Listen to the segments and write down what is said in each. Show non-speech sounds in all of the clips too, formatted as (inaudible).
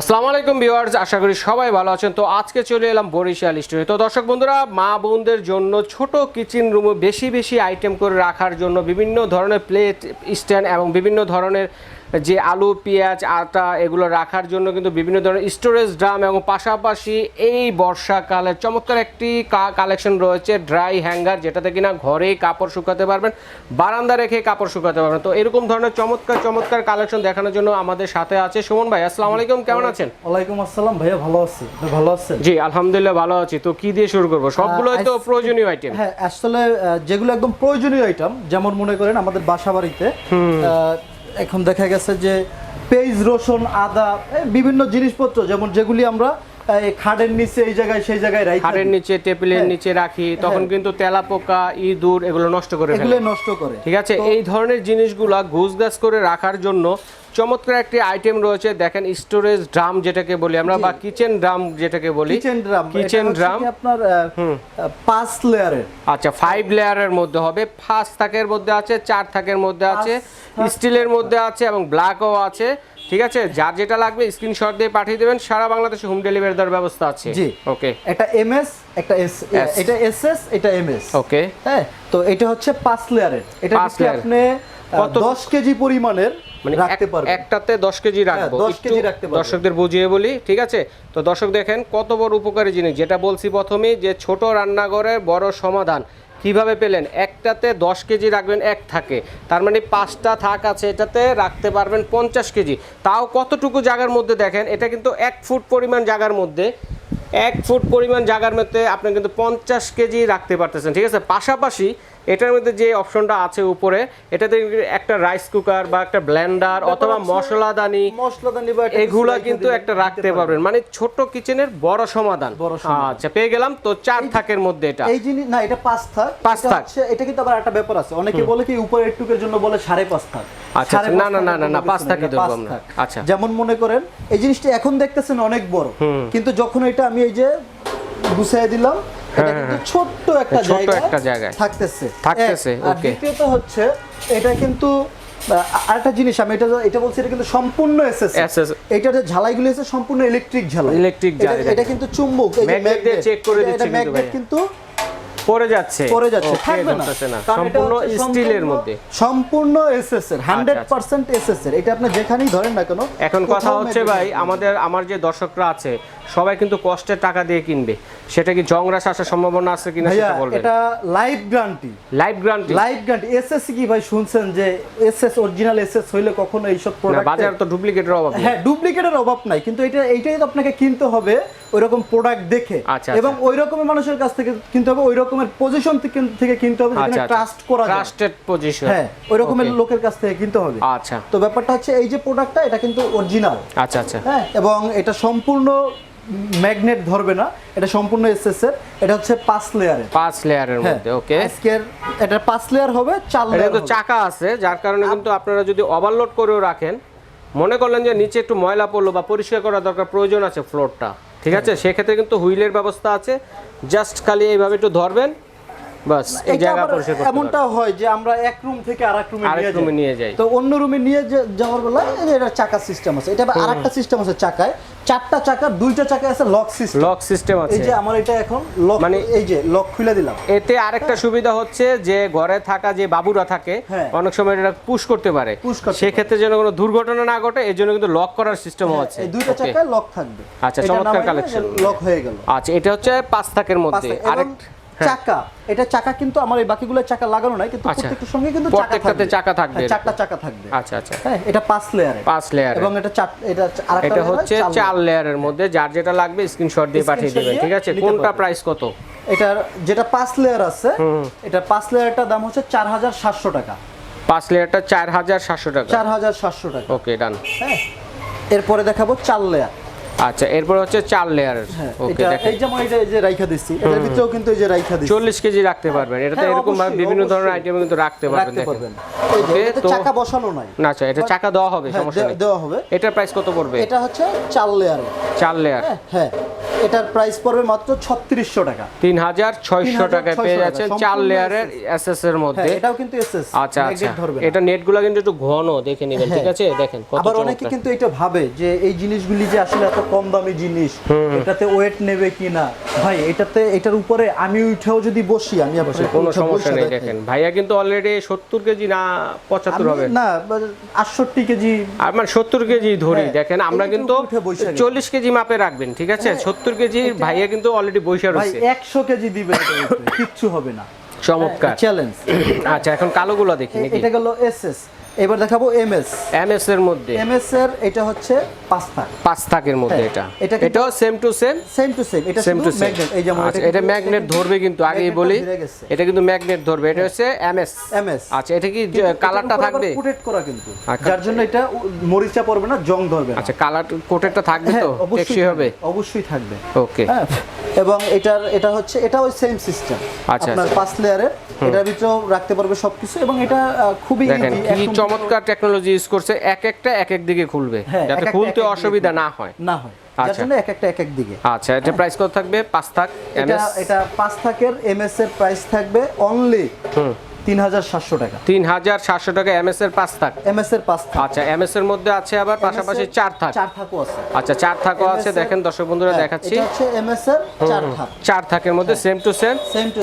আসসালামু আলাইকুম ভিউয়ার্স, আশা করি সবাই ভালো আছেন। তো আজকে চলে এলাম বরিশাল স্টোরে। তো দর্শক বন্ধুরা, মা বোনদের জন্য ছোট কিচেন রুমে বেশি বেশি আইটেম করে রাখার জন্য বিভিন্ন ধরনের প্লেট স্ট্যান্ড এবং বিভিন্ন ধরনের যে আলু পেঁয়াজ আটা এগুলো রাখার জন্য কিন্তু বিভিন্ন ধরনের স্টোরেজ ড্রাম এবং পাশাপাশি এই বর্ষাকালে চমৎকার একটি কালেকশন রয়েছে ড্রাই হ্যাঙ্গার যেটাতে কিনা ঘরেই কাপড় শুকাতে পারবেন বারান্দা রেখে কাপড় শুকাতে পারবেন। তো এরকম ধরনের চমৎকার চমৎকার কালেকশন দেখানোর জন্য আমাদের সাথে আছে সুমন ভাই। আসসালামু আলাইকুম কেমন আছেন? ওয়ালাইকুম আসসালাম ভাইয়া ভালো আছি। ভালো আছেন? জি আলহামদুলিল্লাহ ভালো আছি। তো কি দিয়ে শুরু করব? সবগুলোই তো প্রয়োজনীয় আইটেম হ্যাঁ আসলে যেগুলো একদম প্রয়োজনীয় আইটেম যেমন মনে করেন আমাদের বাসা বাড়িতে আহ, এখন দেখা গেছে যে পেঁয়াজ রসুন আদা বিভিন্ন জিনিসপত্র যেমন যেগুলি আমরা খাটের নিচে এই জায়গায় সেই জায়গায় রাখি হাড়ের নিচে টেবিলের হ্যাঁ। নিচে রাখি তখন হ্যাঁ। কিন্তু তেলা পোকা ইঁদুর এগুলো নষ্ট করে এগুলো নষ্ট করে। ঠিক আছে? এই ধরনের জিনিসগুলা গুছগাছ করে রাখার জন্য চমৎকার একটি আইটেম রয়েছে দেখেন স্টোরেজ ড্রাম যেটাকে বলি আমরা বা কিচেন ড্রাম যেটাকে বলি। কিচেন ড্রাম কিচেন ড্রাম আপনার পাঁচ লেয়ারের। আচ্ছা ফাইভ লেয়ারের মধ্যে হবে পাঁচ থাকের মধ্যে আছে চার থাকের মধ্যে আছে স্টিলের মধ্যে আছে এবং ব্ল্যাকও আছে। ঠিক আছে? যার যেটা লাগবে স্ক্রিনশট দিয়ে পাঠিয়ে দেবেন। সারা বাংলাদেশে হোম ডেলিভারি দেওয়ার ব্যবস্থা আছে। জি। ওকে একটা এমএস একটা এস। এটা এসএস এটা এমএস ওকে হ্যাঁ? তো এটা হচ্ছে পাঁচ লেয়ারের এটা আপনি কত- দশ কেজি পরিমাণের মানে রাখতে পারবেন। একটাতে দশ কেজি রাখব। হ্যাঁ, 10 কেজি রাখতে পারবেন। দর্শকদের বুঝিয়ে বলি ঠিক আছে? তো দর্শক দেখেন কত বড় উপকারী জিনিস। যেটা বলছি প্রথমেই যে ছোট রান্নাঘরের বড় সমাধান। কীভাবে পেলেন? একটাতে দশ কেজি রাখবেন, এক থাকে। তার মানে পাঁচটা থাক আছে, এটাতে রাখতে পারবেন পঞ্চাশ কেজি। তাও কতটুকু জায়গার মধ্যে দেখেন, এটা কিন্তু এক ফুট পরিমাণ জায়গার মধ্যে। এক ফুট পরিমাণ জায়গার মধ্যে আপনি কিন্তু পঞ্চাশ কেজি রাখতে পারতেছেন ঠিক আছে? পাশাপাশি এটার মধ্যে যে অপশনটা আছে উপরে এটাতে একটা রাইস কুকার বা একটা ব্লেন্ডার অথবা মশলাদানি মশলাদানি বা এগুলা কিন্তু একটা রাখতে পারবেন। মানে ছোট কিচেনের বড় সমাধান। আচ্ছা পেয়ে গেলাম। তো চার থাকের মধ্যে এটা। এই জিনিস না এটা পাঁচ থাক। পাঁচ থাক। এটা কিন্তু আবার একটা ব্যাপার আছে। অনেকে বলে কি উপরে একটুকের জন্য বলে সাড়ে পাঁচ থাক। আচ্ছা, আচ্ছা, না, না, না, না, না, পাঁচ ধরবো আমরা। আচ্ছা। যেমন মনে করেন এই জিনিসটা এখন দেখতেছেন অনেক বড়। কিন্তু যখন এটা আমি এই যে গুছিয়ে দিলাম এটা কিন্তু ছোট্ট একটা হ্যাঁ, ছোট্ট জায়গায় একটা জায়গায়। থাকতেছে। থাকতেছে, okay. দ্বিতীয়ত হচ্ছে এটা কিন্তু আরেকটা জিনিস আমি এটা এটা বলছি এটা কিন্তু সম্পূর্ণ এসএস এটা যে ঝালাইগুলো আছে সম্পূর্ণ ইলেকট্রিক ঝালাই। এটা- ঝালাই, এটা কিন্তু চুম্বক এই magnet, check করে দিচ্ছে কিন্তু পড়ে যাচ্ছে। পড়ে যাচ্ছে থাকবে না। সম্পূর্ণ স্টিলের মধ্যে। সম্পূর্ণ এসএস এর 100% এসএস এর। এটা আপনি যেখানেই ধরেন না কেন এখন কথা হচ্ছে ভাই আমাদের আমার যে দর্শকরা আছে সবাই কিন্তু কষ্টের টাকা দিয়ে কিনবে। সেটা কি জংরাস আসার সম্ভাবনা আছে কিনা সেটা বলবেন। এটা life guarantee. Live guarantee? Life guarantee. SS কি ভাই শুনছেন যে এসএস অরিজিনাল এসএস হইলে কখনো এইসব প্রোডাক্ট বাজার তো ডুপ্লিকেটের অভাব। হ্যাঁ ডুপ্লিকেটের অভাব নাই। কিন্তু এটা এইটাই তো আপনাকে কিনতে হবে ওই রকম প্রোডাক্ট দেখে। আচ্ছা, এবং ওই রকমের মানুষের কাছ থেকে কিনতে হবে ওই রকমের পজিশন থেকে কিনতে হবে যেখানে আচ্ছা ট্রাস্ট করা যায়। ট্রাস্টেড পজিশন হ্যাঁ ওই রকমের লোকের কাছ থেকে কিনতে হবে। আচ্ছা। তো ব্যাপারটা হচ্ছে এই যে প্রোডাক্টটা এটা কিন্তু অরিজিনাল আচ্ছা আচ্ছা। হ্যাঁ এবং এটা সম্পূর্ণ ম্যাগনেট ধরবে না এটা সম্পূর্ণ এসএস এর এটা হচ্ছে পাঁচ লেয়ারের পাঁচ লেয়ারের হ্যাঁ মধ্যে ওকে আজকের এটা পাঁচ লেয়ার হবে চার এটা লেয়ার কিন্তু চাকা আছে যার কারণে কিন্তু আপনারা যদি ওভারলোড করেও রাখেন মনে করলেন যে নিচে একটু ময়লা পড়ল বা পরিষ্কার করা দরকার প্রয়োজন আছে ফ্লোরটা ঠিক আছে? সেক্ষেত্রে কিন্তু হুইলের ব্যবস্থা আছে জাস্ট খালি এইভাবে একটু ধরবেন বাস এই জায়গা পরিষ্কার করতে এমনটা হয় যে আমরা এক রুম থেকে আরেক রুমে আরেক নিয়ে রুমে যাই। নিয়ে যাই। তো অন্য রুমে নিয়ে যাওয়ার বেলায় এটা চাকা সিস্টেম আছে। এটা আবার আরেকটা সিস্টেম আছে চাকায়। চারটা চাকা দুইটা চাকা আছে লক সিস্টেম লক সিস্টেম এই যে আমার এটা এখন লক মানে- এই যে লক খুলে দিলাম। এতে আরেকটা সুবিধা হচ্ছে যে ঘরে থাকা যে বাবুরা থাকে হ্যাঁ। অনেক সময় এটা পুশ করতে পারে। সেক্ষেত্রে যেন কোনো দুর্ঘটনা না ঘটে এই জন্য কিন্তু লক করার সিস্টেমও আছে। এই দুইটা. চাকায় লক থাকবে। আচ্ছা, চমৎকার collection। লক হয়ে গেল। আচ্ছা এটা হচ্ছে পাঁচ থাকের মধ্যে। পাঁচটা। এবং আরেক হ্যাঁ। চাকা। এটা চাকা কিন্তু আমার এই বাকিগুলো চাকা লাগানো নাই কিন্তু আচ্ছা। প্রত্যেকটার সঙ্গে কিন্তু চাকা থাকবে। চাকা থাকবে হ্যাঁ, চারটা চাকা থাকবে। আচ্ছা আচ্ছা। হ্যাঁ এটা পাঁচ লেয়ারে পাঁচ লেয়ার এবং এটা চার এটা আরেকটা এটা হচ্ছে চার লেয়ারের মধ্যে যার যেটা লাগবে স্ক্রিনশট দিয়ে পাঠিয়ে দেবেন ঠিক আছে? কোনটা প্রাইস কত? এটার যেটা পাঁচ লেয়ার আছে এটা পাঁচ লেয়ারটার দাম হচ্ছে চার হাজার সাতশো টাকা। পাঁচ লেয়ারটা চার হাজার সাতশো টাকা। চার হাজার সাতশো টাকা। ওকে ডান হ্যাঁ এরপরে দেখাবো চার লেয়ার আচ্ছা এরপর হচ্ছে চার লেয়ারের হ্যাঁ ওকে এই যেমন এটা এই যে রাইখা দিচ্ছি এটার ভিতরেও কিন্তু এই যে রাইখা দিচ্ছি। চল্লিশ কেজি রাখতে পারবেন। এটাতে হ্যাঁ, এরকম ভাবে বিভিন্ন ধরনের আইটেম কিন্তু রাখতে পারবেন দেখেন। এটাতে তো- চাকা বসানো নাই। না আচ্ছা এটা চাকা দেওয়া হবে হ্যাঁ সমস্যা নেই। দেওয়া হবে। এটার প্রাইস কত পড়বে? এটা হচ্ছে চার লেয়ারে চার লেয়ার হ্যাঁ হ্যাঁ এটার প্রাইস পড়বে মাত্র ছত্রিশশো টাকা। তিন হাজার ছয়শো টাকায় পেয়ে 3600 যাচ্ছেন চার লেয়ারের এসএস এর মধ্যে। হ্যাঁ এটাও কিন্তু এসএস আচ্ছা আচ্ছা। এটা নেটগুলো কিন্তু একটু ঘন দেখে নেবেন ঠিক আছে? দেখেন কত আবার অনেকে কিন্তু এটা ভাবে যে এই জিনিসগুলি যে আসলে এত কম দামি জিনিস এটাতে ওয়েট নেবে কিনা? ভাই এটাতে এটার উপরে আমি উঠেও যদি বসি আমি আপনাকে কোনো সমস্যা নেই দেখেন। ভাইয়া কিন্তু অলরেডি সত্তর কেজি না পঁচাত্তর হবে? না আটষট্টি কেজি। আর মানে সত্তর কেজি ধরি হ্যাঁ, দেখেন আমরা কিন্তু উপর উঠে বসে গেছি। চল্লিশ কেজি মাপে রাখবেন ঠিক আছে? সত্তর কেজি ভাইয়া কিন্তু অলরেডি বসে ভাই রয়েছে। একশো কেজি দিবে এটার কিচ্ছু হবে না। চমৎকার। চ্যালেঞ্জ আচ্ছা এখন কালোগুলো দেখি নাকি? এটা গেল এসএস। এবার দেখাবো এমএস। এমএস এর মধ্যে। এমএস এর এটা হচ্ছে পাঁচটা পাঁচ থাকের মধ্যে হ্যাঁ, এটা। এটা এটাও same to same same to same এটা সেম টু সেম ম্যাগনেট এই যেমন এটা ম্যাগনেট ধরবে কিন্তু আগেই বলি এটা কিন্তু ম্যাগনেট ধরবে এটা হচ্ছে এমএস এমএস আচ্ছা এটা কি কালারটা থাকবে? প্রোটেক্ট করা কিন্তু। আচ্ছা। যার জন্য এটা মরিচা পড়বে না জং ধরবে আচ্ছা কালার কোটেরটা থাকবে হ্যাঁ, তো? অবশ্যই টেকসই হবে? অবশ্যই থাকবে। ওকে হ্যাঁ এবং এটার এটা হচ্ছে এটা ওই সেম সিস্টেম আচ্ছা, আপনার আচ্ছা। পাঁচ লেয়ারের এটার ভিতরেও রাখতে পারবে সবকিছু এবং এটা খুবই কি চমৎকার টেকনোলজি ইউজ করছে এক একটা এক এক দিকে খুলবে হ্যাঁ, যাতে খুলতে অসুবিধা না হয়। না হয়। যার আচ্ছা। জন্য এক একটা এক এক দিকে। আচ্ছা এটা প্রাইস কত থাকবে? পাঁচ থাক এটা এটা পাঁচ থাকের এমএস এর প্রাইস থাকবে অনলি তিন হাজার সাতশো টাকা। তিন হাজার সাতশো টাকা এমএস এর পাঁচ থাক। এমএস এর পাঁচ থাক। আচ্ছা এমএস এর মধ্যে আছে আবার পাশাপাশি চার থাক। চার থাকও আছে। আচ্ছা চার থাকও আছে দেখেন দর্শক বন্ধুরা হ্যাঁ, দেখাচ্ছি। এটা হচ্ছে এমএস এর চার থাক। চার থাকের মধ্যে সেম টু সেম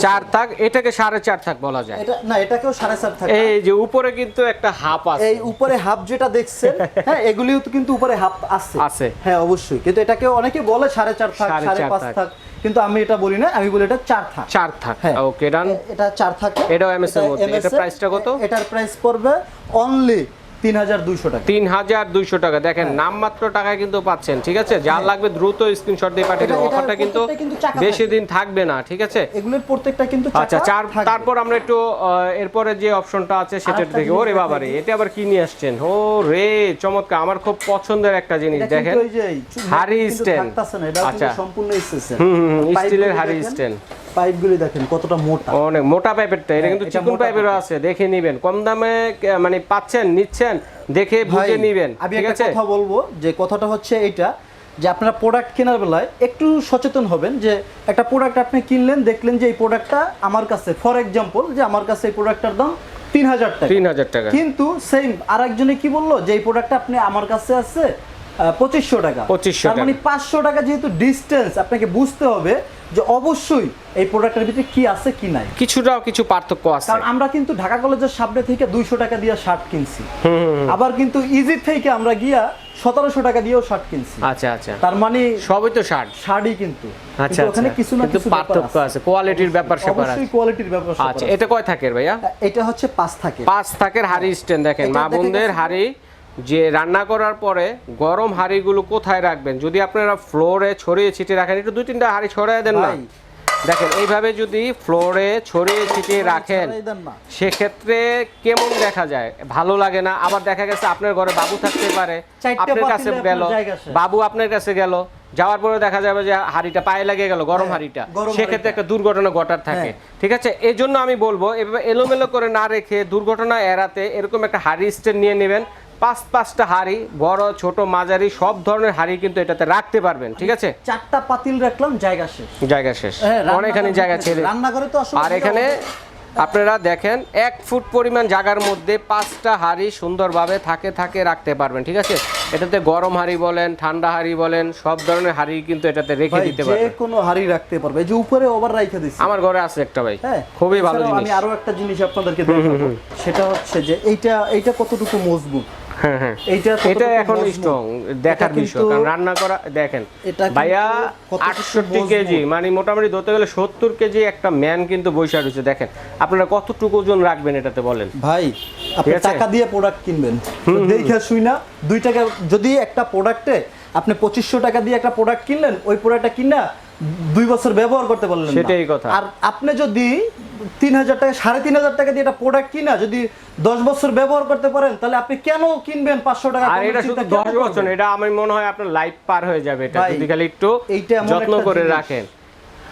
চার থাক এটাকে সাড়ে চার থাক বলা যায়। এটা না এটাকেও সাড়ে চার থাক। এই যে উপরে কিন্তু একটা হাফ আছে। এই উপরে হাফ যেটা দেখছেন (laughs) হ্যাঁ এগুলিও তো কিন্তু উপরে হাফ আছে। আছে। হ্যাঁ অবশ্যই। কিন্তু এটাকে অনেকে বলে সাড়ে চার থাক সাড়ে পাঁচ থাক। কিন্তু আমি এটা বলি না আমি বলি এটা চার থাক চার থাক হ্যাঁ। ওকে ডান এটা চার থাক এটাও এমএস এর মধ্যে। এটা প্রাইসটা কত? এটার প্রাইস পড়বে অনলি তিন হাজার দুইশো টাকা। তিন হাজার দুইশো টাকা। দেখেন হ্যাঁ। নামমাত্র টাকায় কিন্তু পাচ্ছেন ঠিক আছে? যার লাগবে দ্রুত স্ক্রিনশট দিয়ে পাঠিয়ে দেবো। অফারটা কিন্তু প্রত্যেকটা কিন্তু চাকা বেশি দিন থাকবে না ঠিক আছে? এগুলোর প্রত্যেকটা কিন্তু আচ্ছা চার তারপর আমরা একটু এরপরে যে অপশনটা আছে সেটার আরেকটা ওরে এটা আবার কি নিয়ে আসছেন? ও রে চমৎকার। আমার খুব পছন্দের একটা জিনিস দেখেন হারি কিন্তু আচ্ছা। সম্পূর্ণ স্টিলের হাড়ি stand। পাইপগুলি দেখেন কতটা মোটা। অনেক মোটা পাইপেরটা এটা হ্যাঁ, কিন্তু চিকন পাইপেরও আছে দেখে নিবেন। কম দামে মানে পাচ্ছেন নিচ্ছেন দেখে বুঝে নিবেন আমি একটা কথা বলব যে কথাটা হচ্ছে এইটা যে আপনারা প্রোডাক্ট কেনার বেলায় একটু সচেতন হবেন যে একটা প্রোডাক্ট আপনি কিনলেন দেখলেন যে এই প্রোডাক্টটা আমার কাছে ফর এক্সাম্পল যে আমার কাছে এই প্রোডাক্টটার দাম তিন হাজার টাকা। তিন হাজার টাকা। কিন্তু সেম আর একজনে কি বলল যে এই প্রোডাক্টটা আপনি আমার কাছে আছে পঁচিশশো টাকা। 2500 তার মানে পাঁচশো টাকা যেহেতু ডিস্টেন্স আপনাকে বুঝতে হবে যে অবশ্যই এই প্রোডাক্টের ভিতরে কি আছে কি নাই। কিছুটাও কিছু পার্থক্য আছে। কারণ আমরা কিন্তু ঢাকা কলেজের সামনে থেকে দুইশো টাকা দিয়ে শার্ট কিনছি। আবার কিন্তু ইজি থেকে আমরা গিয়া সতেরোশো টাকা দিয়েও শার্ট কিনছি। আচ্ছা আচ্ছা। তার মানে সবই তো শার্ট শাড়ি কিন্তু। আচ্ছা ওখানে আচ্ছা। কিছু না কিছু পার্থক্য আছে। কোয়ালিটির ব্যাপার স্যাপার আছে। কোয়ালিটির ব্যাপার আচ্ছা। এটা কয় থাকের ভাইয়া? এটা হচ্ছে পাঁচ থাকে পাঁচ থাকের হাড়ি স্ট্যান্ড দেখেন। মা বোনদের হাড়ি যে রান্না করার পরে গরম হাঁড়িগুলো কোথায় রাখবেন? যদি আপনারা ফ্লোরে ছড়িয়ে ছিটিয়ে রাখেন একটু দুই তিনটা হাঁড়ি ছড়িয়ে দেন না? দেখেন এইভাবে যদি ফ্লোরে ছড়িয়ে ছিটিয়ে রাখেন ছড়াই। সেক্ষেত্রে কেমন দেখা যায়? ভালো লাগে না? আবার দেখা গেছে আপনার ঘরে বাবু থাকতে পারে আপনার কাছে গেল। বাবু আপনার কাছে গেল যাওয়ার পরে দেখা যাবে যে হাড়িটা পায়ে লাগে গেল গরম হ্যাঁ, হাড়িটা। সেক্ষেত্রে একটা দুর্ঘটনা ঘটার থাকে। হ্যাঁ। ঠিক আছে? এই জন্য আমি বলব এভাবে এলোমেলো করে না রেখে দুর্ঘটনা এড়াতে এরকম একটা হাড়ি স্ট্যান্ড নিয়ে নেবেন। পাঁচ পাঁচটা হাড়ি বড় ছোট মাঝারি সব ধরনের হাড়ি কিন্তু এটাতে রাখতে পারবেন ঠিক আছে? চারটা পাতিল রাখলাম জায়গা শেষ। জায়গা শেষ। হ্যাঁ, অনেকখানি জায়গা ছেড়ে রান্নাঘরে তো আর এখানে আপনারা দেখেন এক ফুট পরিমাণ জায়গার মধ্যে পাঁচটা হাঁড়ি সুন্দরভাবে থাকে থাকে রাখতে পারবেন ঠিক আছে? এটাতে গরম হাঁড়ি বলেন ঠান্ডা হাঁড়ি বলেন সব ধরনের হাঁড়ি কিন্তু এটাতে রেখে দিতে যে কোনো হাড়ি রাখতে পারবে। এই যে উপরে ওভার রাইখে দিছি আমার ঘরে আছে একটা ভাই। হ্যাঁ খুবই ভালো জিনিস আমি আরও একটা জিনিস আপনাদেরকে দেখাবো। সেটা হচ্ছে যে এইটা এইটা কতটুকু মজবুত? এইটা এটা এখন স্ট্রং দেখার বিষয় কারণ রান্না করা দেখেন ভাইয়া আটষট্টি কেজি মানে মোটামুটি ধরতে গেলে সত্তর কেজি একটা ম্যান কিন্তু বৈশা রয়েছে দেখেন। আপনারা কতটুকু ওজন রাখবেন এটাতে বলেন? ভাই আপনি? টাকা দিয়ে প্রোডাক্ট কিনবেন। দেখে শুই না দুই টাকা যদি একটা প্রোডাক্টে আপনি পঁচিশশো টাকা দিয়ে একটা প্রোডাক্ট কিনলেন ওই প্রোডাক্টটা কিনা দুই বছর ব্যবহার করতে পারলেন সেটাই কথা। আর আপনি যদি তিন হাজার টাকা সাড়ে তিন হাজার টাকা দিয়ে একটা প্রোডাক্ট কিনা যদি দশ বছর ব্যবহার করতে পারেন তাহলে আপনি কেন কিনবেন পাঁচশো টাকা? আর এটা শুধু দশ বছর এটা আমার মনে হয় আপনার লাইফ পার হয়ে যাবে এটা যদি খালি একটু যত্ন করে রাখেন।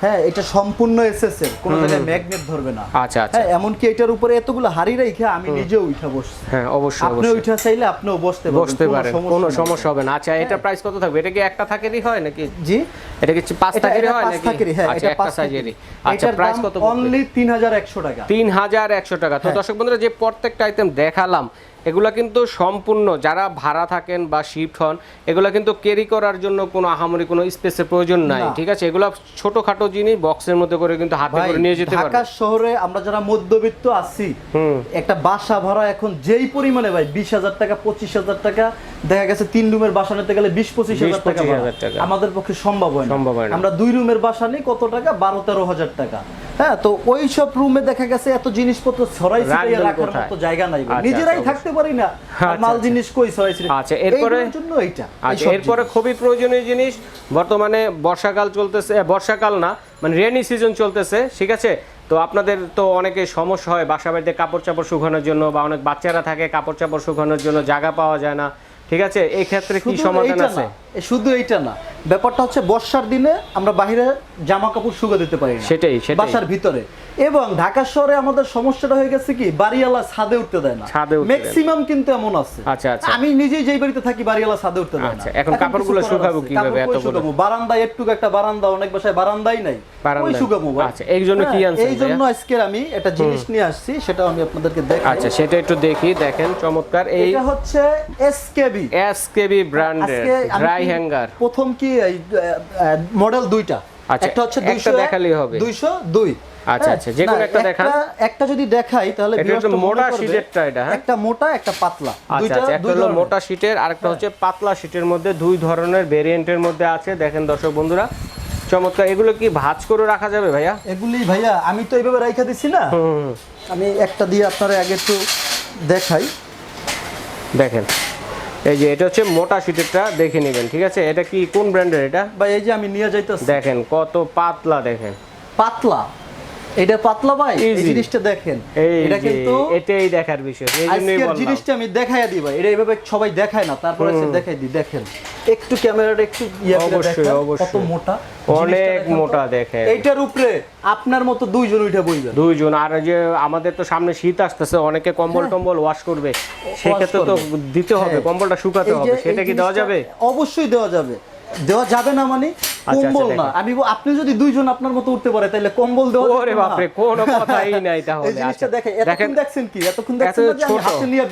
হ্যাঁ এটা সম্পূর্ণ এসএস এর কোনো জায়গায় ম্যাগনেট ধরবে না। আচ্ছা আচ্ছা। হ্যাঁ এমনকি এটার উপরে এতগুলো হাড়ি রেখে আমি নিজেও উঠা বসছি। হ্যাঁ অবশ্যই আপনি উঠা চাইলে আপনিও বসতে পারবেন বসতে পারেন কোনো সমস্যা হবে না। আচ্ছা এটা প্রাইস কত থাকবে? এটা কি একটা থাকেরই হয় নাকি? জি। এটা কি পাঁচ থাকেরই হয় পাঁচ নাকি? থাকেরই হ্যাঁ আচ্ছা এটা পাঁচ থাকেরই। আচ্ছা প্রাইস কত অনলি 3100 টাকা। তিন হাজার একশো টাকা। তো হ্যাঁ। দর্শক বন্ধুরা যে প্রত্যেকটা আইটেম দেখালাম এগুলা কিন্তু সম্পূর্ণ যারা ভাড়া থাকেন বা শিফট হন এগুলা কিন্তু ক্যারি করার জন্য কোনো আহামরি কোনো স্পেসের প্রয়োজন নাই ঠিক আছে? এগুলা ছোটখাটো জিনিস বক্সের মধ্যে করে কিন্তু হাতে করে নিয়ে যেতে ঢাকা শহরে আমরা যারা মধ্যবিত্ত আছি হুম। একটা বাসা ভাড়া এখন যেই পরিমাণে ভাই বিশ হাজার টাকা পঁচিশ হাজার টাকা দেখা গেছে তিন রুমের বাসা নিতে গেলে বিশ পঁচিশ হাজার টাকা 25,000 টাকা। আমাদের পক্ষে সম্ভব হয় না। সম্ভব হয় আমরা দুই রুমের বাসা নিই কত টাকা? বারো তেরো হাজার টাকা। হ্যাঁ তো ওই সব রুমে দেখা গেছে এত জিনিসপত্র ছড়াই রাখবেন রাখার মতো জায়গা নাই। আচ্ছা, নিজেরাই আচ্ছা, থাকতে পারি না। আচ্ছা, মাল। জিনিস কই ছড়াই ছিটিয়ে আচ্ছা, এরপরে- জন্য এইটা আচ্ছা এরপরে খুবই প্রয়োজনীয় জিনিস বর্তমানে বর্ষাকাল চলতেছে বর্ষাকাল না মানে রেনি সিজন চলতেছে ঠিক আছে? তো আপনাদের তো অনেকে সমস্যা হয় বাসা বাড়িতে কাপড় চাপড় শুকানোর জন্য বা অনেক বাচ্চারা থাকে কাপড় চাপড় শুকানোর জন্য জায়গা পাওয়া যায় না ঠিক আছে? এই ক্ষেত্রে কি সমাধান আছে? শুধু এইটা না ব্যাপারটা হচ্ছে বর্ষার দিনে আমরা বাইরে জামা কাপড় শুকা দিতে পারি সেটাই। বাসার ভিতরে। এবং ঢাকা শহরে আমাদের সমস্যাটা হয়ে গেছে কি বাড়িওয়ালা ছাদে উঠতে দেয় না। ম্যাক্সিমাম কিন্তু এমন আছে। আচ্ছা, আচ্ছা। আমি নিজেই যেই বাড়িতে থাকি বাড়িওয়ালা ছাদে উঠতে দেয় না। আচ্ছা, এখন কাপড়গুলো শুকাবো কীভাবে এতগুলো? শুকাবো? বারান্দায় একটু একটা বারান্দা অনেক বাসায় বারান্দাই নাই। ওই শুকাবো আচ্ছা, এই জন্য কি হ্যাঁ, আনছেন এই জন্য আজকে আমি একটা জিনিস নিয়ে আসছি সেটা আমি আপনাদেরকে দেখাই। আচ্ছা সেটা একটু দেখি দেখেন চমৎকার। এই এটা হচ্ছে এসকেবি এসকেবি ব্র্যান্ডের ড্রাই হ্যাঙ্গার। প্রথম কি মডেল দুইটা। আচ্ছা, একটা হচ্ছে 200 দেখালেই হবে। 202 আচ্ছা, আচ্ছা, যে কোনো একটা দেখান। একটা যদি দেখাই তাহলে এটা একটু মোটা শীটেরটা এটা, হ্যাঁ? একটা মোটা একটা পাতলা। আচ্ছা দুইটা আচ্ছা একটা দুই হলো ধরনের। মোটা শীটের আরেকটা হচ্ছে পাতলা শীটের মধ্যে দুই ধরনের ভেরিয়েন্টের মধ্যে আছে। দেখেন দর্শক বন্ধুরা চমৎকার। এগুলো কি ভাঁজ করে রাখা যাবে ভাইয়া? এগুলি ভাইয়া আমি তো এইভাবে রাইখা দিছি না। আমি একটা দিয়ে আপনারা আগে একটু দেখাই। দেখেন। এই যে এটা হচ্ছে মোটা সিটেরটা দেখে নেবেন ঠিক আছে? এটা কি কোন ব্র্যান্ডের এটা? বা এই যে আমি নিয়ে যাইতেছি। দেখেন কত পাতলা দেখেন। পাতলা? এটা পাতলা ভাই এই জিনিসটা দেখেন। এটা কিন্তু এটাই দেখার বিষয় এই জন্যই আজকের বললাম। জিনিসটা আমি দেখাইয়া দিই ভাই এটা এইভাবে সবাই দেখায় না তারপরে সে দেখাই দিই দেখেন। একটু ক্যামেরাটা একটু ইয়ে করে অবশ্যই, দেখেন কত মোটা। অনেক। মোটা দেখেন। এইটার উপরে আপনার মতো দুইজন উঠে বইবেন। দুইজন আর যে আমাদের তো সামনে শীত আসতেছে অনেকে কম্বল টম্বল ওয়াশ করবে। সেক্ষেত্রে তো দিতে হবে হ্যাঁ। কম্বলটা শুকাতে হবে সেটা কি দেওয়া যাবে? অবশ্যই দেওয়া যাবে। দেওয়া যাবে না মানে? আচ্ছা, কম্বল না। আমি আপনি যদি দুইজন আপনার মতো উঠতে পারে তাহলে কম্বল দেওয়া ওরে। বাপরে কোনো কথাই নাই তাহলে। এই জিনিসটা আচ্ছা, দেখেন এতক্ষণ দেখছেন কি? এতক্ষণ দেখছেন না আমি হাতে নিয়ে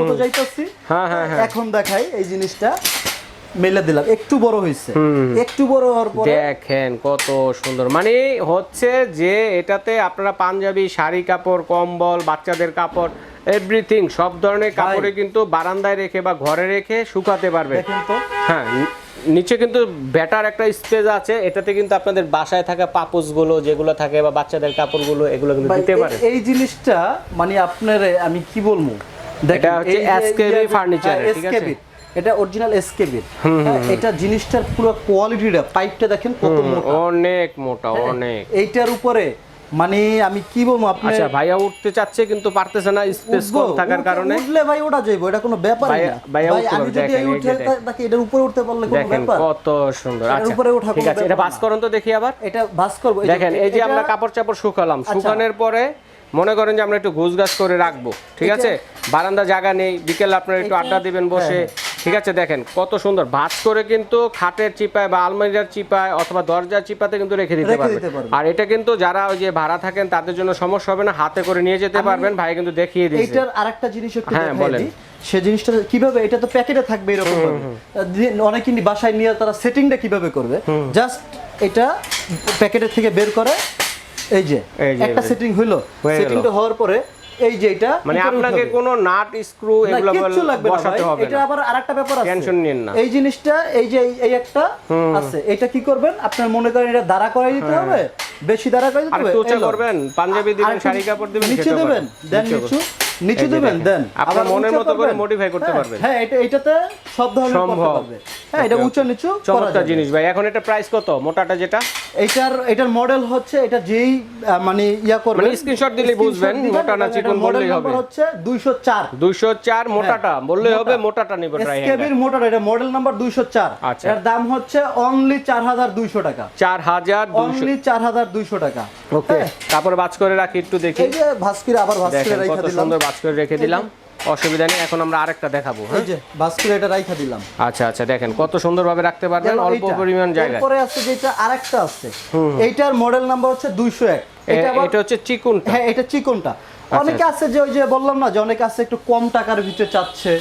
মতো যাইতাছি? হ্যাঁ, হ্যাঁ, হ্যাঁ। এখন দেখাই এই জিনিসটা মেলে দিলাম। একটু বড় হয়েছে একটু বড় হওয়ার পরে দেখেন কত সুন্দর। মানে হচ্ছে যে এটাতে আপনারা পাঞ্জাবি শাড়ি কাপড় কম্বল বাচ্চাদের কাপড় এভরিথিং সব ধরনের কাপড়ে কিন্তু বারান্দায় রেখে বা ঘরে রেখে শুকাতে পারবে। হ্যাঁ নিচে কিন্তু ব্যাটার একটা স্পেস আছে। এটাতে কিন্তু আপনাদের বাসায় থাকা পাপোসগুলো যেগুলো থাকে বা বাচ্চাদের কাপড়গুলো এগুলো কিন্তু দিতে পারে। এই জিনিসটা মানে আপনার আমি কি বলব? এটা হচ্ছে ইয়া- furniture, হ্যাঁ, ঠিক আছে? এটা অরিজিনাল এসকেবি এটা জিনিসটার পুরো কোয়ালিটিটা পাইপটা দেখেন কত মোটা। অনেক মোটা হ্যাঁ, অনেক। এইটার উপরে মানে আমি কি বলব আপনি আচ্ছা ভাইয়া উঠতে চাচ্ছে কিন্তু পারতেছে না স্পেস কম থাকার কারণে। উঠলে ভাই ওটা যাইবো এটা কোনো ব্যাপার না। ভাইয়া- ভাই উঠতে আমি পারবে, যদি দেখেন, যে দেখেন। তাকে এটার উপরে উঠতে পারলে কোনো ব্যাপার? কত সুন্দর আচ্ছা উপরে ওঠা ঠিক আছে এটা বাস করুন তো দেখি আবার। এটা ভাস করব দেখেন এই যে আমরা কাপড় চাপড় শুকালাম আচ্ছা। শুকানোর পরে মনে করেন যে আমরা একটু গোছ গাছ করে রাখব ঠিক আছে? বারান্দা জায়গা নেই বিকেলে আপনারা একটু আড্ডা দিবেন বসে। হ্যাঁ, ঠিক আছে দেখেন কত সুন্দর। ভাঁজ করে কিন্তু খাটের চিপায় বা আলমারির চিপায় অথবা দরজার চিপাতে কিন্তু রেখে দিতে পারবেন। আর এটা কিন্তু যারা ওই যে ভাড়া থাকেন তাদের জন্য সমস্যা হবে না হাতে করে নিয়ে যেতে পারবেন ভাই কিন্তু দেখিয়ে দিয়েছে। এইটার আরেকটা জিনিস একটু হ্যাঁ, বলেন। সে জিনিসটা কীভাবে এটা তো প্যাকেটে থাকবে এরকম অনেকে বাসায় নিয়ে তারা সেটিংটা কীভাবে করবে? জাস্ট এটা প্যাকেটের থেকে বের করে এই যে একটা সেটিং হইল। গেল। সেটিংটা হওয়ার পরে এই যে এটা মানে আপনাকে। কোনো নাট স্ক্রু এগুলো লাগবে না ভাই। এটা আবার আরেকটা ব্যাপার আছে Tension নিন না। এই জিনিসটা এই যে এই- একটা আছে এটা কি করবেন আপনার মনে করেন এটা দাঁড়া করাই দিতে হবে বেশি দাঁড়া দিতে হবে করবেন পাঞ্জাবি দিবেন শাড়ি কাপড় দিবেন নিচে দেবেন। দেন নিচু নিচু দেবেন দেন আপনার মনের মতো করে modify করতে হ্যাঁ, পারবেন। হ্যাঁ এটা এটাতে সব ধরনের করতে সম্ভব। পারবে হ্যাঁ এটা উঁচু নিচু চমৎকার জিনিস ভাই। এখন এটা প্রাইস কত? মোটাটা যেটা? এটার এটার মডেল হচ্ছে এটা যেই মানে ইয়া করবে মানে screenshot দিলেই বুঝবেন, মোটা না চিকন বললেই হবে। হচ্ছে 204 দুইশো চার মোটাটা বললেই হবে মোটাটা নিব ট্রাই এসকেবির মোটর এটা মডেল নাম্বার 204 আচ্ছা। এর দাম হচ্ছে অনলি 4200 টাকা। চার হাজার দুইশো। অনলি 4200 টাকা। ওকে হ্যাঁ। তারপরে বাজ করে রাখি একটু দেখি। এই যে ভাস্কির আবার ভাস্কির কত দিলাম। সুন্দর বাজ করে রেখে দিলাম। অসুবিধা নেই এখন আমরা আরেকটা দেখাবো হ্যাঁ? এই যে ভাস্কির এটা রাইখা দিলাম। আচ্ছা আচ্ছা দেখেন কত সুন্দরভাবে রাখতে পারবেন অল্প পরিমাণ জায়গায়। এরপরে আছে যেটা আরেকটা আছে। এইটার মডেল নাম্বার হচ্ছে 201 এটা এটা হচ্ছে চিকুন হ্যাঁ এটা চিকনটা। আচ্ছা। অনেকে আছে যে ওই যে বললাম না যে অনেকে আছে একটু কম টাকার ভিতরে চাচ্ছে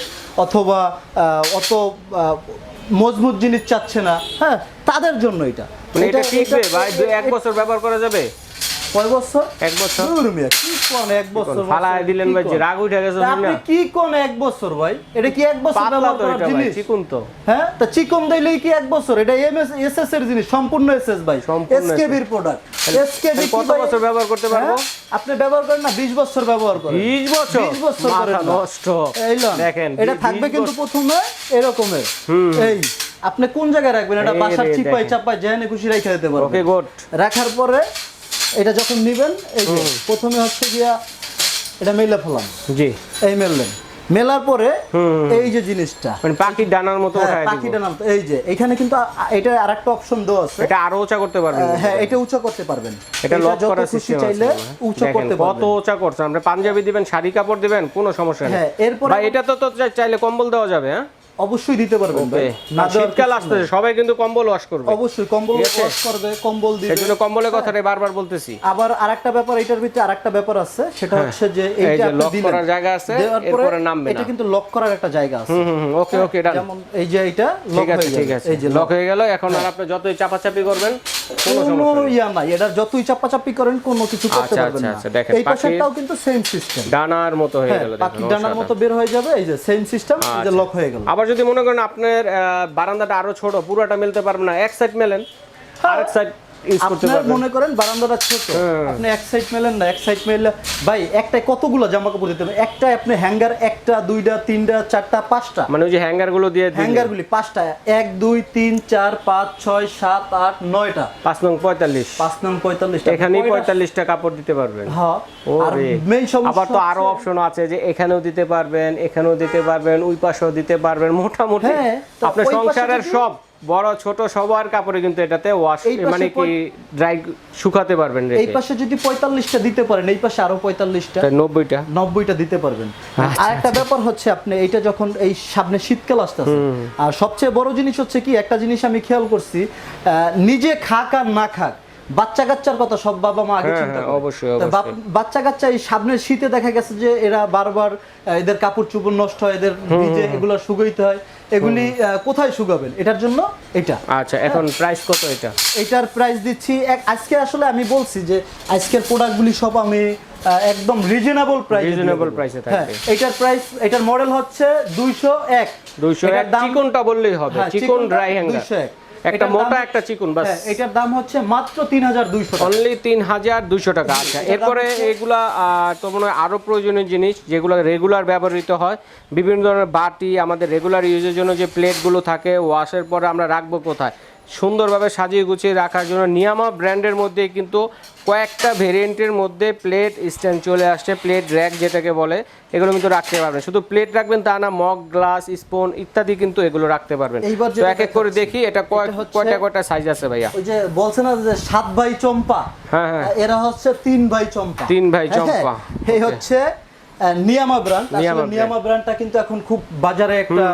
অথবা অত মজবুত জিনিস চাচ্ছে না হ্যাঁ তাদের জন্য এটা। মানে এটা টিকবে ভাই এক বছর ব্যবহার করা যাবে? কয় বছর? এক বছর। দূর কি কোন এক বছর ফালাই দিলেন ভাই রাগ উঠে গেছে আপনি কি কোন এক বছর ভাই? এটা কি এক বছর ব্যবহার করার জিনিস? চিকুন তো। হ্যাঁ? তা চিকন দিলেই কি এক বছর? এটা এমএস এসএস এর জিনিস সম্পূর্ণ এসএস ভাই। সম্পূর্ণ এসকেবির প্রোডাক্ট এসকেবি কত বছর ব্যবহার করতে পারব? আপনি ব্যবহার করেন না 20 বছর ব্যবহার করেন। 20 বছর? 20 বছর করেন নষ্ট। এই দেখেন এটা থাকবে কিন্তু প্রথমে এরকমের এই আপনি কোন জায়গায় রাখবেন? এটা বাসার চিপাই। চাপাই যেখানে খুশি রেখে দিতে ওকে পারবেন গুড। রাখার পরে এটা যখন নিবেন এই যে প্রথমে হচ্ছে গিয়া এটা মেলে ফেলাম। জি। এই মেললেন। মেলার পরে এই যে জিনিসটা। মানে পাখির ডানার মতো হ্যাঁ, উঠায় দিব। পাখিটা নাম এই যে এখানে কিন্তু এটা আরেকটা অপশন দেওয়া আছে। এটা আরও উঁচা করতে পারবেন। হ্যাঁ এটা উঁচু করতে পারবেন। এটা লক করার সিস্টেম আছে চাইলে হ্যাঁ। উঁচু করতে কত পারবেন। উঁচা করছে। আমরা পাঞ্জাবি দিবেন শাড়ি কাপড় দিবেন কোনো সমস্যা নেই। হ্যাঁ, এরপরে- ভাই এটা তো তো চাইলে কম্বল দেওয়া যাবে হ্যাঁ? অবশ্যই দিতে পারবেন না শীতকাল নাই। সবাই কিন্তু কম্বল ওয়াশ করবে। অবশ্যই কম্বল ওয়াশ করবে কম্বল দিবে। সেই জন্য কম্বলের কথাটাই বারবার বলতেছি। আবার আরেকটা ব্যাপার এটার ভিতরে আরেকটা ব্যাপার আছে সেটা হচ্ছে যে হ্যাঁ। এই এইটা যে আপনি lock করার জায়গা আছে, এরপরে নামবে এটা কিন্তু লক করার একটা জায়গা আছে। হুম ওকে ওকে ডান যেমন এই যে এটা লক হয়ে ঠিক আছে। এই যে লক হয়ে গেল এখন আর আপনি যতই চাপাচাপি করবেন কোনো ইয়া নাই এটা যতই চাপাচাপি করেন কোনো কিছু করতে আচ্ছা, পারবেন আচ্ছা, না। আচ্ছা, দেখেন, এই পাশেরটাও কিন্তু সেম সিস্টেম ডানার মতো হয়ে হ্যাঁ গেল দেখুন ডানার মতো বের হয়ে যাবে এই যে সেম সিস্টেম এই যে লক হয়ে গেল। আবার যদি মনে করেন আপনার আহ, বারান্দাটা আরও ছোট পুরোটা মেলতে পারবেন না। এক সাইড মেলেন আরেক সাইড ইউজ করতে পারবেন। মনে করেন বারান্দাটা ছোট হ্যাঁ। আপনি এক সাইড মেলেন না এক সাইড মেললে ভাই একটাই কতগুলো জামা কাপড় দিতে হবে? একটা আপনি হ্যাঙ্গার একটা দুইটা তিনটা চারটা পাঁচটা? মানে ওই যে হ্যাঙ্গারগুলো দিয়ে হ্যাঙ্গার গুলি পাঁচটা এক দুই তিন চার পাঁচ ছয় সাত আট নয়টা। পাঁচ নং পঁয়তাল্লিশ। পাঁচ নাম পঁয়তাল্লিশ এখানেই পঁয়তাল্লিশটা কাপড় দিতে পারবেন। হ্যাঁ ও আর রে। মেইন সমস্যা আবার তো আরও অপশন আছে যে এখানেও দিতে পারবেন এখানেও দিতে পারবেন ওই পাশেও দিতে পারবেন মোটামুটি। হ্যাঁ, আপনার সংসারের সব। বড় ছোট সবার কাপড়ে কিন্তু এটাতে ওয়াশ মানে কি ড্রাই শুকাতে পারবেন এই পাশে যদি পঁয়তাল্লিশটা দিতে পারেন এই পাশে আরও পঁয়তাল্লিশটা। তাই নব্বইটা? নব্বইটা দিতে পারবেন। আচ্ছা, আর একটা ব্যাপার হচ্ছে আপনি এইটা যখন এই সামনে শীতকাল আসতেছে আর সবচেয়ে বড় জিনিস হচ্ছে কি একটা জিনিস আমি খেয়াল করছি নিজে খাক আর না খাক বাচ্চা কাচ্চার কথা সব বাবা মা আগে হ্যাঁ, চিন্তা হ্যাঁ, করে। অবশ্যই, অবশ্যই। বাচ্চা কাচ্চা এই সামনের শীতে দেখা গেছে যে এরা বারবার এদের কাপড় চুপড় নষ্ট হয় এদের নিজে এগুলো শুকাইতে হয়। এগুলি কোথায় শুকাবেন? এটার জন্য এটা। আচ্ছা এখন প্রাইস কত এটা? এটার প্রাইস দিচ্ছি এক- আজকে আসলে আমি বলছি যে আজকের প্রোডাক্টগুলি সব আমি একদম রিজনেবল প্রাইস রিজনেবল প্রাইসে থাকে। এটার প্রাইস এটার মডেল হচ্ছে 201 দুইশো এটার এক দাম- চিকনটা বললেই হবে হ্যাঁ, চিকন ড্রাই হ্যাঙ্গার 201 একটা মোটা একটা চিকুন বাস। হ্যাঁ, এটার দাম হচ্ছে মাত্র 3200 টাকা। অনলি তিন হাজার দুইশো টাকা আচ্ছা। এরপরে এগুলা তো মনে হয় আরও প্রয়োজনীয় জিনিস যেগুলো রেগুলার ব্যবহৃত হয়। বিভিন্ন ধরনের বাটি আমাদের রেগুলার ইউজের জন্য যে প্লেটগুলো থাকে ওয়াশের পরে আমরা রাখব কোথায়? সুন্দরভাবে সাজিয়ে গুছিয়ে রাখার জন্য নিয়ামা ব্র্যান্ডের মধ্যে কিন্তু কয়েকটা ভেরিয়েন্টের মধ্যে প্লেট স্ট্যান্ড চলে আসছে প্লেট র্যাক যেটাকে বলে এগুলো কিন্তু রাখতে পারবেন। শুধু প্লেট রাখবেন তা না মগ গ্লাস স্পুন ইত্যাদি কিন্তু এগুলো রাখতে পারবেন। তো এক এক করে দেখি এটা কয়টা কয়টা সাইজ আছে ভাইয়া? ওই যে বলছে না যে সাত ভাই চম্পা? হ্যাঁ, হ্যাঁ। এরা হচ্ছে তিন ভাই চম্পা। তিন ভাই হ্যাঁ, চম্পা। এই হচ্ছে নিয়ামা ব্র্যান্ড নিয়ামা ব্র্যান্ডটা কিন্তু এখন খুব বাজারে একটা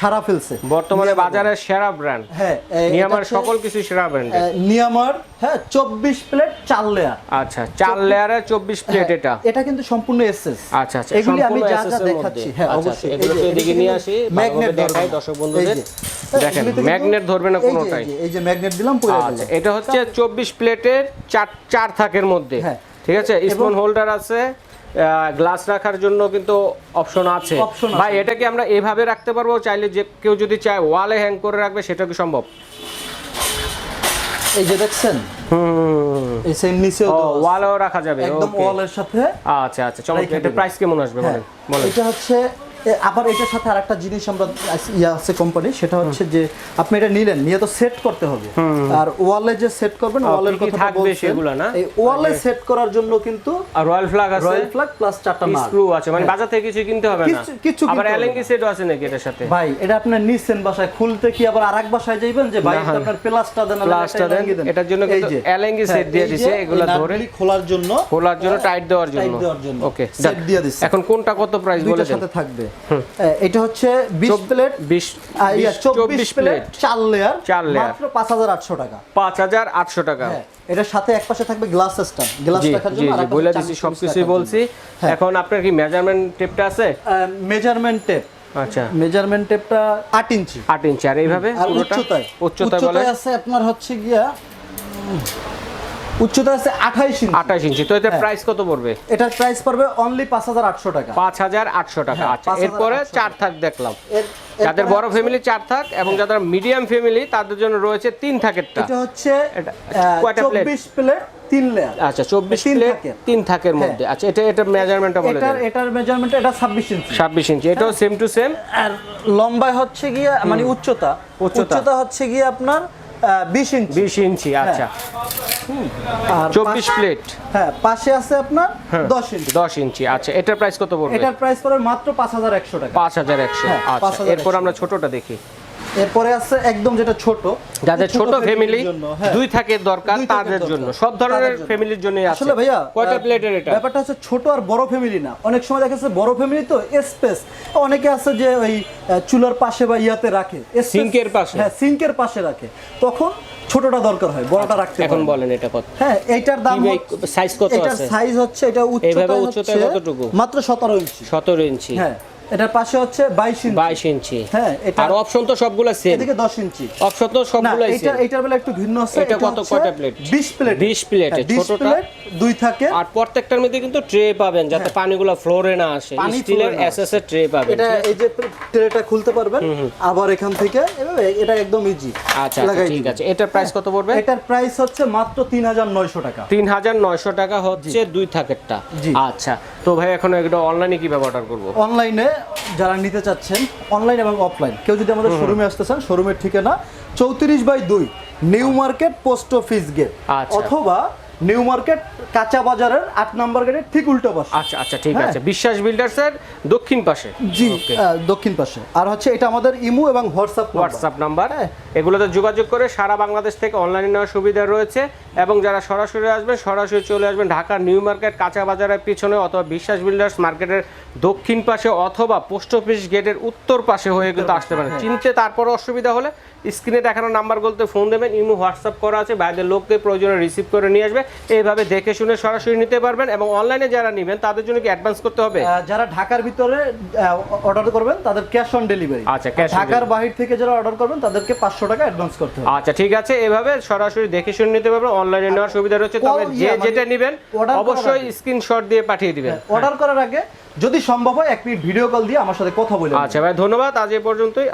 সারা ফেলছে। বর্তমানে বাজারের সেরা ব্র্যান্ড হ্যাঁ নিয়ামার সকল কিছু সেরা ব্র্যান্ড নিয়ামার হ্যাঁ চব্বিশ প্লেট চার লেয়ার আচ্ছা চার লেয়ারের চব্বিশ প্লেট এটা। এটা কিন্তু সম্পূর্ণ এসএস আচ্ছা আচ্ছা এগুলি আমি যা যা দেখাচ্ছি হ্যাঁ আচ্ছা, অবশ্যই। আচ্ছা, এগুলোকে এদিকে নিয়ে আসি ম্যাগনেট দেখাই দর্শক বন্ধুদের। দেখেন ম্যাগনেট ধরবে না কোনোটাই। এই যে ম্যাগনেট দিলাম পড়ে আচ্ছা এটা হচ্ছে চব্বিশ প্লেটের চার চার থাকের মধ্যে। হ্যাঁ। ঠিক আছে? স্পুন হোল্ডার আছে গ্লাস রাখার জন্য কিন্তু অপশন আছে। ভাই এটা কি আমরা এভাবে রাখতে পারব চাইলে যে কেউ যদি চায় ওয়ালে হ্যাং করে রাখবে সেটা কি সম্ভব? এই যে দেখছেন? হুম। এই সেম নিচেও ওয়ালেও রাখা যাবে একদম ওয়ালের সাথে আচ্ছা আচ্ছা চমৎকার এটা প্রাইস কেমন আসবে হ্যাঁ, বলেন বলেন। এটা হচ্ছে আবার এটার সাথে আরেকটা জিনিস আমরা ইয়ে আছে কোম্পানি সেটা হচ্ছে যে আপনি এটা নিলেন নিয়ে তো সেট করতে হবে। আর ওয়ালে যে সেট করবেন ওয়ালের কথা থাকবে সেগুলো না? এই ওয়ালে সেট করার জন্য কিন্তু আর রয়্যাল ফ্ল্যাগ আছে? রয়্যাল ফ্ল্যাগ প্লাস চারটা নাট স্ক্রু আছে মানে বাজার থেকে কিছু কিনতে হবে না। কিছু- আবার এলএনকি সেটও আছে নাকি এটার সাথে? ভাই এটা আপনার নিচ্ছেন বাসায় খুলতে কি আবার আরেক বাসায় যাইবেন যে ভাই আপনার প্লাসটা দেন আর প্লাসটা দেন, এটার জন্য কিন্তু যে। এলাঙ্গি হ্যাঁ, দিয়ে যে, এগুলা ধরে খোলার জন্য খোলার জন্য টাইট দেওয়ার জন্য। টাইট দেওয়ার জন্য। ওকে সেট দিয়ে দিচ্ছে এখন কোনটা কত প্রাইস বলে দুইটার দেন? সাথে থাকবে। এটা হচ্ছে 20 প্লেট 20 আর ইয়া 24 প্লেট চার লেয়ার চার। মাত্র 5800 টাকা। পাঁচ হাজার আটশো টাকা। হ্যাঁ এটার সাথে এক পাশে থাকবে গ্লাস স্ট্যান্ড গ্লাস রাখার জন্য জি বলে দিছি সবকিছুই বলছি। হ্যাঁ। এখন আপনার কি মেজারমেন্ট টেপটা আছে? মেজারমেন্ট টেপ আচ্ছা। মেজারমেন্ট টেপটা 8 ইঞ্চি। আট ইঞ্চি আর এইভাবে আর? উচ্চতায়। উচ্চতায় বলে? আছে আপনার হচ্ছে গিয়া উচ্চতা আছে 28 ইঞ্চি। আঠাশ ইঞ্চি। তো হ্যাঁ। প্রাইস কত পড়বে? এটার প্রাইস পড়বে অনলি 5800 টাকা। পাঁচ হাজার আটশো টাকা হ্যাঁ, আচ্ছা। 5,800 এরপরে চার থাক দেখলাম। যাদের বড় ফ্যামিলি চার থাক এবং যাদের মিডিয়াম ফ্যামিলি তাদের জন্য রয়েছে তিন থাকেরটা। এটা হচ্ছে কয়টা plate? 24 প্লেট তিন লেয়ার আচ্ছা চব্বিশ তিন প্লেট তিন থাকের মধ্যে। আচ্ছা এটা এটা মেজারমেন্টটা বলে এটার এটার মেজারমেন্ট এটা 26 ইঞ্চি। ছাব্বিশ ইঞ্চি। এটাও সেম টু সেম আর হচ্ছে গিয়ে মানে উচ্চতা। উচ্চতা। উচ্চতা হচ্ছে গিয়ে আপনার 20 ইঞ্চি। বিশ ইঞ্চি আচ্ছা। আর চব্বিশ প্লেট। হ্যাঁ পাশে আছে আপনার 10 ইঞ্চি। দশ ইঞ্চি আচ্ছা। এটার প্রাইস কত পড়বে? এটার প্রাইস পড়বে মাত্র 5100 টাকা। পাঁচ হাজার একশো হ্যাঁ, আচ্ছা। 5,100 এরপর আমরা ছোটটা দেখি। এরপরে আছে একদম যেটা ছোট যাদের ছোট ফ্যামিলি। দুই থাকের দরকার তাদের জন্য। সব ধরনের তাদের জন্য। আছে। আসলে ভাইয়া কয়টা প্লেটের এটা? ব্যাপারটা হচ্ছে ছোট আর বড় ফ্যামিলি না। অনেক সময় দেখা যাচ্ছে বড় ফ্যামিলি তো স্পেস অনেকে আছে যে ওই চুলার পাশে বা ইয়াতে রাখে। সিঙ্কের পাশে? হ্যাঁ সিঙ্কের পাশে রাখে। তখন ছোটটা দরকার হয় বড়টা রাখতে এখন বলেন এটা কত? হ্যাঁ এইটার দাম ভাই, কত এটার আছে? সাইজ হচ্ছে এটা উচ্চতা হচ্ছে? মাত্র 17 ইঞ্চি। সতেরো ইঞ্চি। হ্যাঁ। এটার পাশে হচ্ছে 22 ইঞ্চি। বাইশ ইঞ্চি। হ্যাঁ এটা আর অপশন তো সবগুলো সেম এদিকে 10 ইঞ্চি। অপশন তো না সবগুলাই এটা এটার বেলা একটু ভিন্ন আছে এটা কত কয়টা plate? 20 প্লেট 20 plate এ, 20 ছোটটা? দুই থাকে। আর প্রত্যেকটার মধ্যে কিন্তু ট্রে পাবেন যাতে পানিগুলো ফ্লোরে না আসে। হ্যাঁ। স্টিলের এসএস এর ট্রে পাবেন। এটা এই যে ট্রেটা খুলতে পারবেন। আবার এখান থেকে এভাবে এটা একদম ইজি আচ্ছা আচ্ছা ঠিক আছে। এটার প্রাইস কত পড়বে? এটার প্রাইস হচ্ছে মাত্র 3900 টাকা। তিন হাজার নয়শো টাকা হচ্ছে দুই থাকেরটা। আচ্ছা তো ভাই এখন এটা অনলাইনে কীভাবে অর্ডার করব? অনলাইনে যারা নিতে চাচ্ছেন অনলাইন এবং অফলাইন কেউ যদি আমাদের শোরুমে আসতে চান শোরুমের ঠিকানা চৌত্রিশ বাই দুই new market post office gate আচ্ছা। অথবা নিউ মার্কেট কাঁচা বাজারের আট নম্বর গেটের ঠিক উল্টো পাশে। আচ্ছা আচ্ছা ঠিক হ্যাঁ। আছে। বিশ্বাস বিল্ডার্সের দক্ষিণ পাশে। জি দক্ষিণ পাশে। আর হচ্ছে এটা আমাদের ইমো এবং হোয়াটসঅ্যাপ হোয়াটসঅ্যাপ নাম্বার। হ্যাঁ। এগুলোতে যোগাযোগ করে সারা বাংলাদেশ থেকে অনলাইনে নেওয়ার সুবিধা রয়েছে এবং যারা সরাসরি আসবেন সরাসরি চলে আসবেন ঢাকা নিউ মার্কেট কাঁচা বাজারের পিছনে অথবা বিশ্বাস বিল্ডার্স মার্কেটের দক্ষিণ পাশে অথবা পোস্ট অফিস গেটের উত্তর পাশে হয়ে কিন্তু আসতে পারেন। হ্যাঁ। চিনতে তারপরে অসুবিধা হলে স্ক্রিনে দেখানো নাম্বারগুলোতে ফোন দেবেন ইমো হোয়াটসঅ্যাপ করা আছে বাইরের লোককে প্রয়োজনে রিসিভ করে নিয়ে আসবে। এইভাবে দেখে শুনে সরাসরি নিতে পারবেন এবং অনলাইনে যারা নেবেন তাদের জন্য কি অ্যাডভান্স করতে হবে? যারা ঢাকার ভিতরে অর্ডার করবেন তাদের ক্যাশ অন ডেলিভারি আচ্ছা, on ঢাকার বাহির থেকে যারা অর্ডার করবেন তাদেরকে পাঁচশো টাকা অ্যাডভান্স করতে হবে। আচ্ছা ঠিক আছে এভাবে সরাসরি দেখে শুনে নিতে পারবেন অনলাইনে নেওয়ার সুবিধা রয়েছে। তবে যে মানে যেটা নেবেন order অবশ্যই। স্ক্রিনশট দিয়ে পাঠিয়ে দিবেন। অর্ডার করার আগে যদি সম্ভব হয় এক মিনিট ভিডিও কল দিয়ে আমার সাথে কথা বলে আচ্ছা ভাই ধন্যবাদ। আজ এ পর্যন্তই।